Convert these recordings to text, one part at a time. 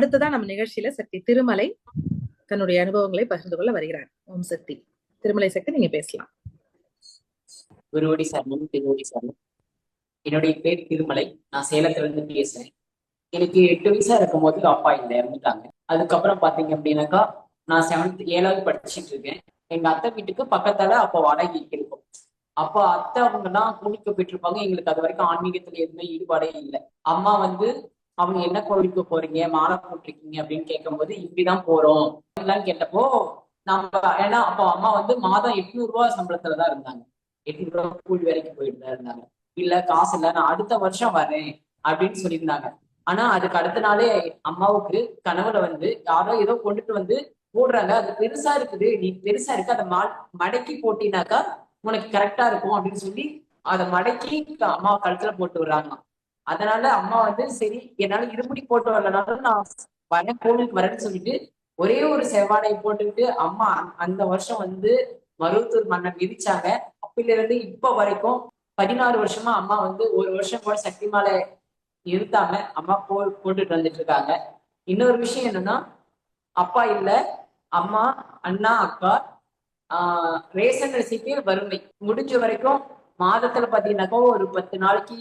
அடுத்ததான் நம்ம நிகழ்ச்சியில சக்தி திருமலை தன்னுடைய அனுபவங்களை பகிர்ந்து கொள்ள வருகிறார். ஓம் சக்தி. திருமலை சக்தி நீங்க பேசலாம். குருவடி சரணம் திருவடி சரணம் என்னுடைய பேர் திருமலை. நான் சேலத்துல இருந்து பேசுறேன். எனக்கு எட்டு வயசா இருக்கும் போது அப்பா இல்லை இறந்துட்டாங்க. அதுக்கப்புறம் பாத்தீங்க அப்படின்னாக்கா நான் செவன்த் ஏழாவது படிச்சுட்டு இருக்கேன். எங்க அத்தை வீட்டுக்கு பக்கத்தால அப்ப வாடகை இருக்கும். அப்ப அத்தை அவங்க தான் கூட்டிட்டு போயிட்டு இருப்பாங்க. எங்களுக்கு அது வரைக்கும் ஆன்மீகத்துல எதுவுமே ஈடுபாடே இல்லை. அம்மா வந்து அவங்க என்ன கோவிலுக்கு போறீங்க? மாலை போட்டிருக்கீங்க அப்படின்னு கேட்கும்போது இப்படிதான் போறோம். எல்லாம் கேட்டப்போ நம்ம ஏன்னா அப்போ அம்மா வந்து மாதம் எட்நூறு ரூபாய் சம்பளத்துலதான் இருந்தாங்க. எட்நூறு ரூபா கூலி வேலைக்கு போயிட்டு தான் இருந்தாங்க. இல்ல காசு இல்ல நான் அடுத்த வருஷம் வரேன். அப்படின்னு சொல்லியிருந்தாங்க. ஆனா அதுக்கு அடுத்த நாளே அம்மாவுக்கு கனவுல வந்து யாரோ ஏதோ கொண்டுட்டு வந்து போடுறாங்க. அது பெருசா இருக்குது. நீ பெருசா இருக்கு அதை மா மடக்கி போட்டினாக்கா உனக்கு கரெக்டா இருக்கும். அப்படின்னு சொல்லி அதை மடக்கி அம்மா கழுத்துல போட்டு விடுறாங்க அதனால அம்மா வந்து சரி என்னால இருமுடி போட்டு வரலனாலும் நான் வரேன் கோவிலுக்கு வரேன்னு சொல்லிட்டு ஒரே ஒரு செவ்வாடை போட்டுக்கிட்டு அம்மா அந்த வருஷம் வந்து மருவத்தூர் மன்னன் விதிச்சாங்க. அப்பையில இருந்து இப்ப வரைக்கும் பதினாறு வருஷமா அம்மா வந்து ஒரு வருஷம் கூட சக்தி மாலை இருந்தாங்க அம்மா போ போட்டுட்டு வந்துட்டு இருக்காங்க. இன்னொரு விஷயம் என்னன்னா அப்பா இல்ல அம்மா அண்ணா அக்கா ஆஹ் ரேஷன் அரிசிக்கு வறுமை. முடிஞ்ச வரைக்கும் மாதத்துல பாத்தீங்கன்னாக்கா ஒரு பத்து நாளைக்கு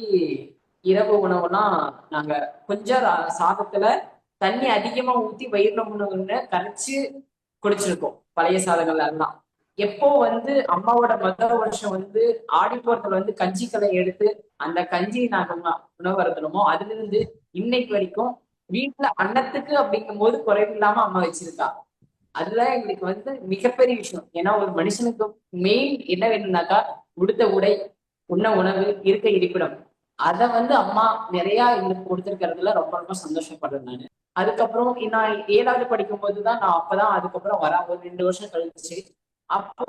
இரவு உணவுனா நாங்க கொஞ்சம் சாதத்துல தண்ணி அதிகமா ஊத்தி வயிறுல உணவுன்னு கரைச்சு குடிச்சிருக்கோம். பழைய சாதங்கள் எல்லாம். எப்போ வந்து அம்மாவோட மத வருஷம் வந்து ஆடி போறதுல வந்து கஞ்சி கலை எடுத்து அந்த கஞ்சி நாங்க உண- உணவு அருந்தணுமோ அதுல இருந்து இன்னைக்கு வரைக்கும் வீட்டுல அன்னத்துக்கு அப்படிங்கும் போது குறைவில்லாம அம்மா வச்சிருக்கா. அதுதான் எங்களுக்கு வந்து மிகப்பெரிய விஷயம். ஏன்னா ஒரு மனுஷனுக்கு மெயின் என்ன வேணும்னாக்கா உடுத்த உடை உண்ண உணவு இருக்க இருப்பிடம். அதை வந்து அம்மா நிறைய எங்களுக்கு கொடுத்துருக்கிறதுல ரொம்ப ரொம்ப சந்தோஷப்படுறேன் நான். அதுக்கப்புறம் நான் ஏழாவது படிக்கும் போது தான் நான் அப்பதான் அதுக்கப்புறம் வரேன் ஒரு ரெண்டு வருஷம் கழிச்சு அப்போ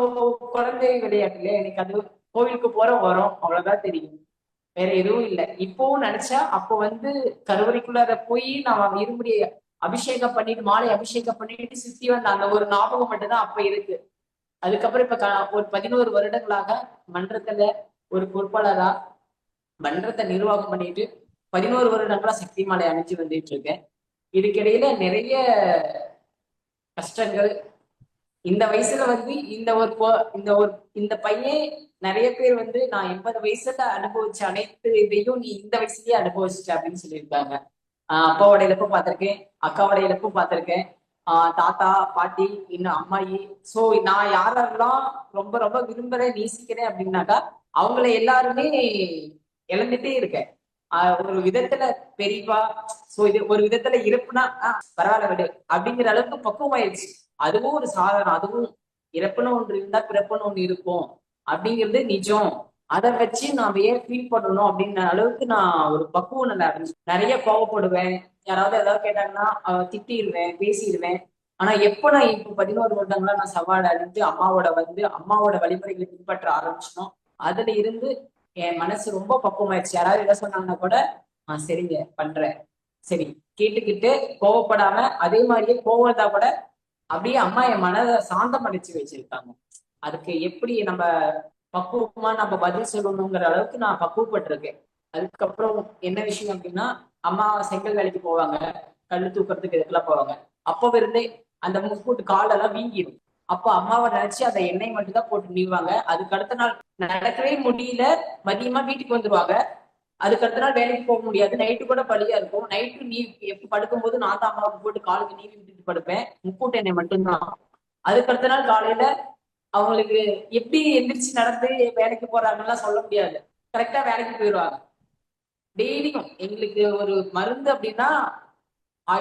குழந்தை விளையாட்டுல எனக்கு அது கோவிலுக்கு போற வரோம் அவ்வளவுதான் தெரியும். வேற எதுவும் இல்லை. இப்போவும் நினைச்சா அப்போ வந்து கருவறைக்குள்ளார போய் நான் இருமுடி அபிஷேகம் பண்ணிட்டு மாலை அபிஷேகம் பண்ணிட்டு சுத்தி வந்த அந்த ஒரு ஞாபகம் மட்டும்தான் அப்ப இருக்கு. அதுக்கப்புறம் இப்ப க- ஒரு பதினோரு வருடங்களாக மன்றத்துல ஒரு பொறுப்பாளரா மன்றத்தை நிர்வாகம் பண்ணிட்டு பதினோரு வருடங்களா சக்தி மாலை அணிஞ்சு வந்துட்டு இருக்கேன். இதுக்கிடையில நிறைய கஷ்டங்கள். இந்த வயசுல வந்து இந்த ஒரு இந்த ஒரு இந்த பையன் நிறைய பேர் வந்து நான் எண்பது வயசுல அனுபவிச்ச அனைத்து இதையும் நீ இந்த வயசுலயே அனுபவிச்சிட்ட அப்படின்னு சொல்லியிருக்காங்க. ஆஹ் அப்பாவோட இழப்பும் பார்த்திருக்கேன் அக்காவோட இழப்பும் பார்த்திருக்கேன். ஆஹ் தாத்தா பாட்டி இன்னும் அம்மாயி. சோ நான் யாரெல்லாம் ரொம்ப ரொம்ப விரும்புறேன் நேசிக்கிறேன் அப்படின்னாக்கா அவங்கள எல்லாருமே இழந்துட்டே இருக்கேன். ஆஹ் ஒரு விதத்துல பெரியவா சோ இது ஒரு விதத்துல இறப்புனா ஆஹ் பரவாயில்ல விடு அப்படிங்கிற அளவுக்கு பக்குவமாயிருச்சு. அதுவும் ஒரு சாதனம் அதுவும் இறப்புன்னு ஒன்று இருந்தா பிறப்புன்னு ஒண்ணு இருக்கும். அப்படிங்கிறது நிஜம். அதை வச்சு நான் ஏன் ஃபீல் பண்ணணும் அப்படின்ற அளவுக்கு நான் ஒரு பக்குவம் நல்லா அடைஞ்சு நிறைய கோவப்படுவேன். யாராவது ஏதாவது கேட்டாங்கன்னா திட்டிடுவேன் பேசிடுவேன். ஆனா எப்ப நான் இப்போ பதினோரு வருடங்களா நான் சவால் அழிஞ்சு அம்மாவோட வந்து அம்மாவோட வழிமுறைகளை பின்பற்ற ஆரம்பிச்சனோ அதுல இருந்து என் மனசு ரொம்ப பக்குவமாயிடுச்சு. யாராவது என்ன சொன்னாங்கன்னா கூட ஆஹ் சரிங்க பண்றேன். சரி கேட்டுக்கிட்டு கோவப்படாம அதே மாதிரியே கோவத்தா கூட அப்படியே அம்மா என் மனதை சாந்தம் அடிச்சு வச்சிருக்காங்க. அதுக்கு எப்படி நம்ம பக்குவமா நம்ம பதில் சொல்லணுங்கிற அளவுக்கு நான் பக்குவப்பட்டிருக்கேன். அதுக்கப்புறம் என்ன விஷயம் அப்படின்னா அம்மா செங்கல் வேலைக்கு போவாங்க கல் தூக்குறதுக்கு இதுக்கெல்லாம் போவாங்க. அப்போ இருந்தே அந்த முக்கூட்டு காலெல்லாம் வீங்கிடும் அப்போ அம்மாவை நினைச்சு அந்த எண்ணெய் மட்டும் தான் போட்டு நீவாங்க அதுக்கு அடுத்த நாள் நடக்கவே முடியல. மதியமா வீட்டுக்கு வந்துருவாங்க. அதுக்கு அடுத்த நாள் வேலைக்கு போக முடியாது. நைட்டு கூட பழியா இருக்கும். நைட்டு நீ எப்ப படுக்கும்போது நான் தான் அம்மாவுக்கு போட்டு காலுக்கு நீவி விட்டுட்டு படுப்பேன். முக்கூட்ட எண்ணெய் மட்டும்தான். அதுக்கு அடுத்த நாள் காலையில அவங்களுக்கு எப்படி எந்திரிச்சு நடந்து வேலைக்கு போறாங்கலாம் சொல்ல முடியாது. கரெக்டா வேலைக்கு போயிடுவாங்க டெய்லியும் எங்களுக்கு ஒரு மருந்து அப்படின்னா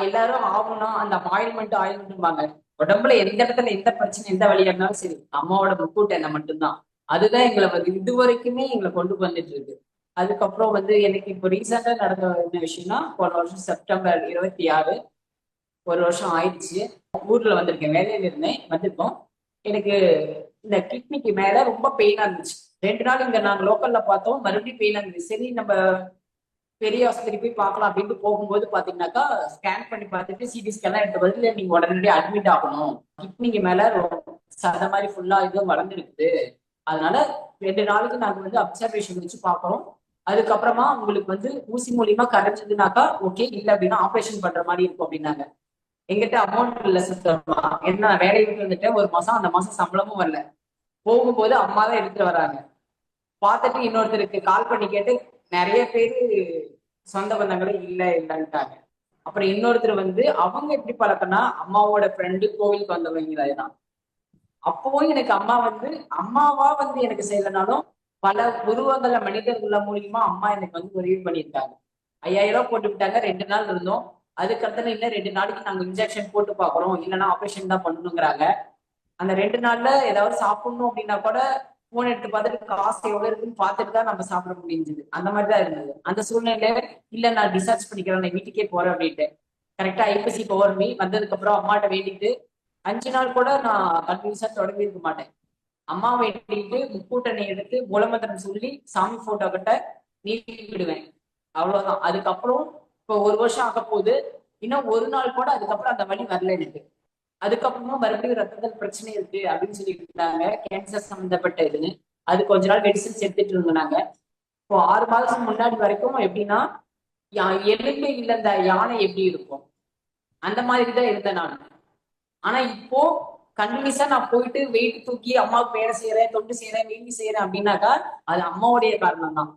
எல்லாரும் ஆகணும் அந்த ஆயில்மெண்ட் ஆயில்மெண்ட்பாங்க உடம்புல எந்த இடத்துல எந்த பிரச்சனை எந்த வழியா இருந்தாலும் சரி அம்மாவோட முக்கூட்டு எண்ணெய் மட்டும்தான். அதுதான் எங்களை வந்து இது வரைக்குமே எங்களை கொண்டு வந்துட்டு இருக்கு அதுக்கப்புறம் வந்து எனக்கு இப்போ ரீசெண்டா நடந்த என்ன விஷயம்னா போன வருஷம் செப்டம்பர் இருபத்தி ஆறு ஒரு வருஷம் ஆயிடுச்சு. ஊர்ல வந்திருக்கேன் வேலையில இருந்தேன் வந்திருக்கோம். எனக்கு இந்த கிட்னிக்கு மேல ரொம்ப பெயினா இருந்துச்சு. ரெண்டு நாள் இங்க நாங்க லோக்கல்ல பார்த்தோம் மறுபடியும் பெயினா இருந்துச்சு. சரி நம்ம பெரிய ஆஸ்பத்திரி போய் பார்க்கலாம் அப்படின்ட்டு போகும்போது பாத்தீங்கன்னாக்கா ஸ்கேன் பண்ணி பார்த்துட்டு சிடி ஸ்கேன் எடுத்த பதில் நீங்க உடனடியே அட்மிட் ஆகணும். கிட்னிக்கு மேல சத மாதிரி ஃபுல்லா இது வளர்ந்துருக்குது. அதனால ரெண்டு நாளைக்கு நாங்க வந்து அப்சர்வேஷன் வச்சு பார்க்குறோம். அதுக்கப்புறமா உங்களுக்கு வந்து ஊசி மூலியமா கரைஞ்சதுனாக்கா ஓகே இல்லை அப்படின்னா ஆப்ரேஷன் பண்ற மாதிரி இருக்கும் அப்படின்னாங்க. எங்கிட்ட அமௌண்ட் இல்ல சுத்தமா என்ன வேலைக்கு வேலையை வந்துட்டேன். ஒரு மாசம் அந்த மாசம் சம்பளமும் வரல. போகும்போது அம்மா தான் எடுத்துட்டு வராங்க. பார்த்துட்டு இன்னொருத்தருக்கு கால் பண்ணி கேட்டு நிறைய பேரு சொந்த பந்தங்களே இல்ல இல்லைன்ட்டாங்க. அப்புறம் இன்னொருத்தர் வந்து அவங்க எப்படி பழக்கம்னா அம்மாவோட ஃப்ரெண்டு கோவிலுக்கு வந்தவங்க தான். அப்பவும் எனக்கு அம்மா வந்து அம்மாவா வந்து எனக்கு செய்யலனாலும் பல உருவங்கள மனிதர்கள மூலியமா அம்மா எனக்கு வந்து உதவி பண்ணியிருக்காங்க. ஐயாயிரம் ரூபாய் போட்டு விட்டாங்க ரெண்டு நாள் இருந்தோம். அதுக்கடுத்து இல்ல ரெண்டு நாளைக்கு நாங்க இன்ஜெக்ஷன் போட்டு பாக்குறோம் இல்லைன்னா ஆபரேஷன் தான் பண்ணணுங்கிறாங்க. அந்த ரெண்டு நாள்ல ஏதாவது சாப்பிடணும் அப்படின்னா கூட போன் எடுத்து பார்த்துட்டு காசு எவ்வளவு இருக்குன்னு பார்த்துட்டு தான் நம்ம சாப்பிட முடிஞ்சது. அந்த மாதிரி தான் இருந்தது. அந்த சூழ்நிலையில இல்ல நான் ரிசர்ச் பண்ணிக்கிறேன் நான் வீட்டுக்கே போறேன் அப்படின்ட்டு. கரெக்டா ஐப்பசி பௌர்ணமி வந்ததுக்கு அப்புறம் அம்மாட்ட வேண்டிட்டு அஞ்சு நாள் கூட நான் கண்டினியூஸா தொடங்கி இருக்க மாட்டேன். அம்மா வேண்டிட்டு முக்கூட்டணை எடுத்து மூலமந்திரம் சொல்லி சாமி போட்டோ கிட்ட நீக்கிடுவேன் விடுவேன் அவ்வளவுதான். அதுக்கப்புறம் இப்போ ஒரு வருஷம் ஆக போகுது இன்னும் ஒரு நாள் கூட அதுக்கப்புறம் அந்த வழி வரல எனக்கு. அதுக்கப்புறமா மறுபடியும் ரத்தத்தில் பிரச்சனை இருக்கு அப்படின்னு சொல்லிட்டு இருந்தாங்க. கேன்சர் சம்மந்தப்பட்ட இதுன்னு. அது கொஞ்ச நாள் மெடிசன்ஸ் எடுத்துட்டு இருந்தாங்க இப்போ ஆறு மாதம் முன்னாடி வரைக்கும் எப்படின்னா யா- இல்லை இல்ல யானை எப்படி இருக்கும்? அந்த மாதிரி தான் இருந்தேன் நான். ஆனா இப்போ கண்டினியூஸா நான் போயிட்டு வெயிட் தூக்கி அம்மாவுக்கு வேலை செய்யறேன் தொண்டு செய்யறேன் வேண்டி செய்யறேன் அப்படின்னாக்கா அது அம்மாவுடைய காரணம் தான்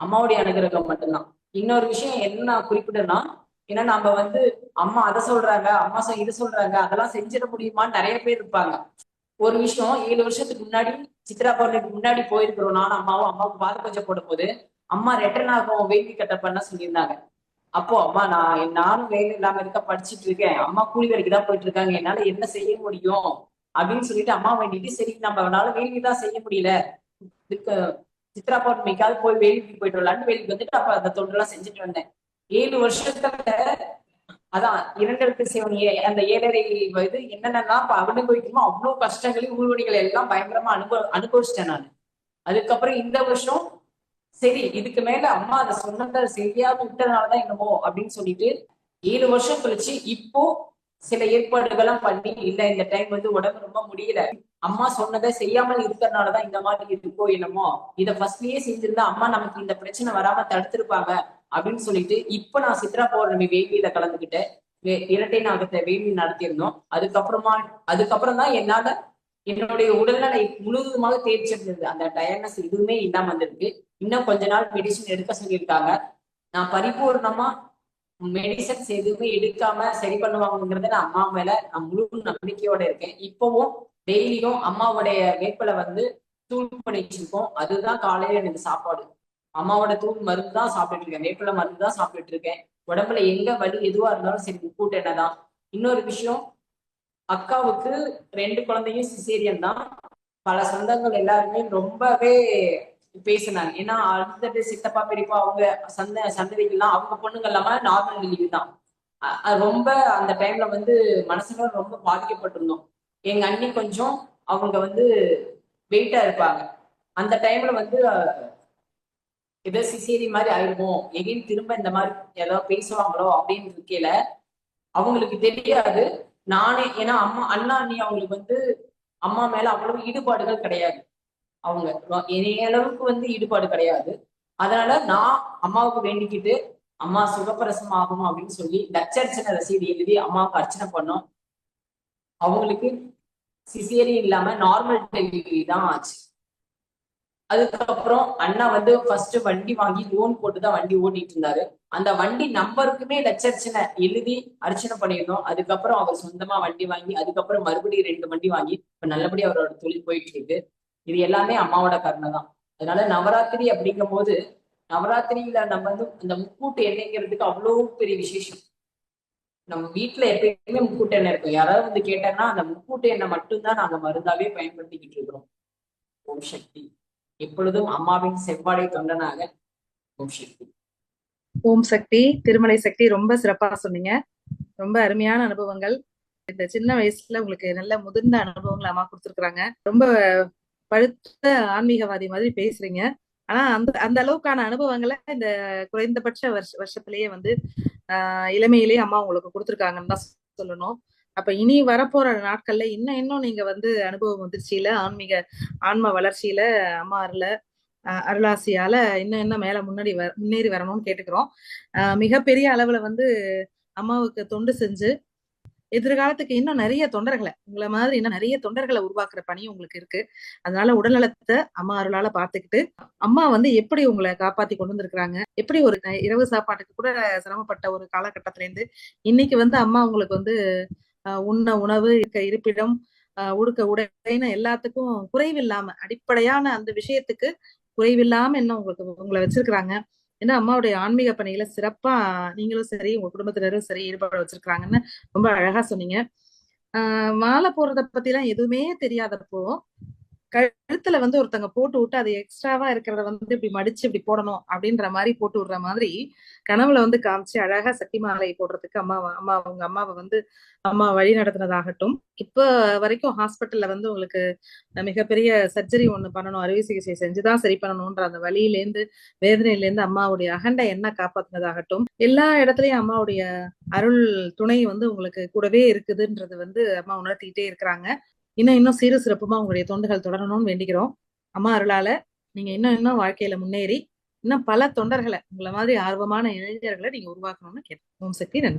அம்மாவுடைய அனுகிரகம் மட்டும்தான். இன்னொரு விஷயம் என்ன நான் குறிப்பிடனா ஏன்னா நம்ம வந்து அம்மா அதை சொல்றாங்க அம்மா சொ- இது சொல்றாங்க அதெல்லாம் செஞ்சிட முடியுமான்னு நிறைய பேர் இருப்பாங்க. ஒரு விஷயம் ஏழு வருஷத்துக்கு முன்னாடி சித்ரா பௌர்ணமிக்கு முன்னாடி போயிருக்கிறோம் நானும் அம்மாவும் அம்மாவுக்கு பாத கொஞ்சம் போடும்போது அம்மா ரிட்டர்ன் ஆகும் வேண்டி கட்ட பண்ண சொல்லியிருந்தாங்க. அப்போ அம்மா நான் நானும் வேலை இல்லாம இருக்க படிச்சுட்டு இருக்கேன். அம்மா கூலி வேலைக்கு தான் போயிட்டு இருக்காங்க. என்னால என்ன செய்ய முடியும்? அப்படின்னு சொல்லிட்டு அம்மா வேண்டிட்டு சரி நம்மளால வேலி தான் செய்ய முடியல. சித்ரா பௌர்ணமிக்காவது போய் வேலிக்கு போயிட்டு வரலான்னு வேலிக்கு வந்துட்டு அப்ப அந்த தொண்டெல்லாம் செஞ்சுட்டு வந்தேன். ஏழு வருஷத்துல அதான் இரண்டெழுத்து சிவன் அந்த ஏழரை இது என்னென்னலாம் அனுபவிக்குமோ அவ்வளவு கஷ்டங்களையும் ஊழ்வடிகள் எல்லாம் பயங்கரமா அனுபவ அனுபவிச்சிட்டேன் நான். அதுக்கப்புறம் இந்த வருஷம் சரி இதுக்கு மேல அம்மா அதை சொன்னதை சரியாக விட்டதுனாலதான் என்னமோ அப்படின்னு சொல்லிட்டு ஏழு வருஷம் கழிச்சு இப்போ சில ஏற்பாடுகள்லாம் பண்ணி இல்ல இந்த டைம் வந்து உடம்பு ரொம்ப முடியல. அம்மா சொன்னதை செய்யாமல் இருக்கிறதுனாலதான் இந்த மாதிரி இருக்கோ என்னமோ. இதை ஃபர்ஸ்ட்லயே செஞ்சிருந்தா அம்மா நமக்கு இந்த பிரச்சனை வராம தடுத்திருப்பாங்க. அப்படின்னு சொல்லிட்டு இப்ப நான் சித்ரா பௌர்ணமி வேள்வியில கலந்துகிட்டேன் இரட்டை நாகத்தை வேள்வி நடத்தியிருந்தோம். அதுக்கப்புறமா அதுக்கப்புறம் தான் என்னால என்னுடைய உடல்நிலை முழுவதுமாக தேர்ச்சிருந்தது அந்த டயர்னஸ் எதுவுமே இல்லாம வந்திருக்கு. இன்னும் கொஞ்ச நாள் மெடிசன் எடுக்க சொல்லியிருக்காங்க. நான் பரிபூர்ணமா மெடிசன்ஸ் எதுவுமே எடுக்காம சரி பண்ணுவாங்கிறத நான் அம்மா மேல நான் முழு நம்பிக்கையோட இருக்கேன். இப்பவும் டெய்லியும் அம்மாவுடைய வேப்பில வந்து தூள் பண்ணி வச்சிருக்கோம் அதுதான் காலையில எனக்கு சாப்பாடு. அம்மாவோட தூள் மருந்து தான் சாப்பிட்டுட்டு இருக்கேன். வேப்பில மருந்து தான் சாப்பிட்டுட்டு இருக்கேன். உடம்புல எங்க வலி எதுவா இருந்தாலும் சரி கூட்டு என்னதான் இன்னொரு விஷயம் அக்காவுக்கு ரெண்டு குழந்தையும் சிசேரியன் தான். பல சொந்தங்கள் எல்லாருமே ரொம்பவே பேசினாங்க. ஏன்னா அடுத்த சித்தப்பா பெரியப்பா அவங்க சந்த சந்ததிகள்லாம் அவங்க பொண்ணுங்க இல்லாம நார்மல் டெலிவரி தான். அது ரொம்ப அந்த டைம்ல வந்து மனசுல ரொம்ப பாதிக்கப்பட்டிருந்தோம். எங்க அண்ணி கொஞ்சம் அவங்க வந்து வெயிட்டா இருப்பாங்க. அந்த டைம்ல வந்து ஏதோ சிசேரி மாதிரி ஆயிடுவோம் எகைன் திரும்ப இந்த மாதிரி ஏதாவது பேசுவாங்களோ அப்படின்னு இருக்கையில அவங்களுக்கு தெரியாது. நானே ஏன்னா அம்மா அண்ணா அண்ணி அவங்களுக்கு வந்து அம்மா மேல அவ்வளவு ஈடுபாடுகள் கிடையாது. அவங்க என்னைய அளவுக்கு வந்து ஈடுபாடு கிடையாது. அதனால நான் அம்மாவுக்கு வேண்டிக்கிட்டு அம்மா சுகப்பிரசம் ஆகணும் அப்படின்னு சொல்லி லட்சர்ச்சனை ரசீது எழுதி அம்மாவுக்கு அர்ச்சனை பண்ணோம். அவங்களுக்கு சிசேரி இல்லாம நார்மல் டெலிவரி தான் ஆச்சு. அதுக்கப்புறம் அண்ணா வந்து ஃபர்ஸ்ட் வண்டி வாங்கி லோன் போட்டுதான் வண்டி ஓட்டிட்டு இருந்தாரு. அந்த வண்டி நம்பருக்குமே லட்சர்ச்சனை எழுதி அர்ச்சனை பண்ணியிருந்தோம். அதுக்கப்புறம் அவர் சொந்தமா வண்டி வாங்கி அதுக்கப்புறம் மறுபடியும் ரெண்டு வண்டி வாங்கி இப்ப நல்லபடி அவரோட தொழில் போயிட்டு இருக்கு. இது எல்லாமே அம்மாவோட கருணை தான் அதனால நவராத்திரி அப்படிங்கும் போது நவராத்திரியில நம்ம வந்து இந்த முக்கூட்டு எண்ணெய்ங்கிறதுக்கு அவ்வளவு பெரிய விசேஷம். நம்ம வீட்டுல எப்பயுமே முக்கூட்டு எண்ணெய் இருக்கும். யாராவது வந்து கேட்டாங்கன்னா அந்த முக்கூட்டு எண்ணெய் மட்டும்தான் நாங்க மருந்தாவே பயன்படுத்திக்கிட்டு இருக்கிறோம். ஓம் சக்தி. இப்பொழுதும் அம்மாவின் செவ்வாடை தொண்டனாக ஓம் சக்தி. ஓம் சக்தி திருமலை சக்தி ரொம்ப சிறப்பா சொன்னீங்க. ரொம்ப அருமையான அனுபவங்கள். இந்த சின்ன வயசுல உங்களுக்கு நல்ல முதிர்ந்த அனுபவங்களை அம்மா கொடுத்துருக்காங்க ரொம்ப பழுத்த ஆன்மீகவாதி மாதிரி பேசுறீங்க. ஆனா அந்த அந்த அளவுக்கான அனுபவங்களை இந்த குறைந்தபட்ச வருஷ வருஷத்திலேயே வந்து ஆஹ் இளமையிலேயே அம்மா உங்களுக்கு கொடுத்துருக்காங்கன்னு தான் சொல்லணும். அப்ப இனி வரப்போற நாட்கள்ல இன்னும் இன்னும் நீங்க வந்து அனுபவம் முதிர்ச்சியில ஆன்மீக ஆன்ம வளர்ச்சியில அம்மா அருள அருளாசியால இன்னும் இன்னும் மேல முன்னாடி வ முன்னேறி வரணும்னு கேட்டுக்கிறோம். அஹ் மிகப்பெரிய அளவுல வந்து அம்மாவுக்கு தொண்டு செஞ்சு எதிர்காலத்துக்கு இன்னும் நிறைய தொண்டர்களை உங்களை மாதிரி இன்னும் நிறைய தொண்டர்களை உருவாக்குற பணி உங்களுக்கு இருக்கு. அதனால உடல்நலத்தை அம்மா அருளால பாத்துக்கிட்டு அம்மா வந்து எப்படி உங்களை காப்பாத்தி கொண்டு வந்திருக்கிறாங்க எப்படி ஒரு இரவு சாப்பாட்டுக்கு கூட சிரமப்பட்ட ஒரு காலகட்டத்திலேருந்து இன்னைக்கு வந்து அம்மா உங்களுக்கு வந்து உண்ண உணவு இருக்க இருப்பிடம் உடுக்க உடைன்னு எல்லாத்துக்கும் குறைவில்லாம அடிப்படையான அந்த விஷயத்துக்கு குறைவில்லாம என்ன உங்களுக்கு உங்களை வச்சிருக்கிறாங்க? ஏன்னா அம்மாவுடைய ஆன்மீக பணியில சிறப்பா நீங்களும் சரி உங்க குடும்பத்தினரும் சரி ஈடுபாடு வச்சிருக்காங்கன்னு ரொம்ப அழகா சொன்னீங்க. ஆஹ் மாலை போடுறத பத்தி எல்லாம் எதுவுமே தெரியாதப்போ கழுத்துல வந்து ஒருத்தங்க போட்டு விட்டு அது எக்ஸ்ட்ராவா இருக்கிறத வந்து இப்படி மடிச்சு இப்படி போடணும் அப்படின்ற மாதிரி போட்டு விடுற மாதிரி கனவுல வந்து காமிச்சு அழகா சக்தி மாலை போடுறதுக்கு அம்மா அம்மா அவங்க அம்மாவை வந்து அம்மா வழி நடத்தினதாகட்டும். இப்ப வரைக்கும் ஹாஸ்பிட்டல்ல வந்து உங்களுக்கு மிகப்பெரிய சர்ஜரி ஒண்ணு பண்ணணும் அறுவை சிகிச்சை செஞ்சுதான் சரி பண்ணணும்ன்ற அந்த வழியிலேருந்து வேதனையில இருந்து அம்மாவுடைய அகண்ட என்ன காப்பாத்தினதாகட்டும். எல்லா இடத்துலயும் அம்மாவுடைய அருள் துணை வந்து உங்களுக்கு கூடவே இருக்குதுன்றது வந்து அம்மா உணர்த்திக்கிட்டே இருக்கிறாங்க. இன்னும் இன்னும் சிறு சிறப்புமா உங்களுடைய தொண்டுகள் தொடரணும்னு வேண்டிக்கிறோம். அம்மா அருளால நீங்க இன்னும் இன்னும் வாழ்க்கையில முன்னேறி இன்னும் பல தொண்டர்களை உங்களை மாதிரி ஆர்வமான இளைஞர்களை நீங்க உருவாக்கணும்னு கேட்டோம். ஓம் சக்தி நன்றி.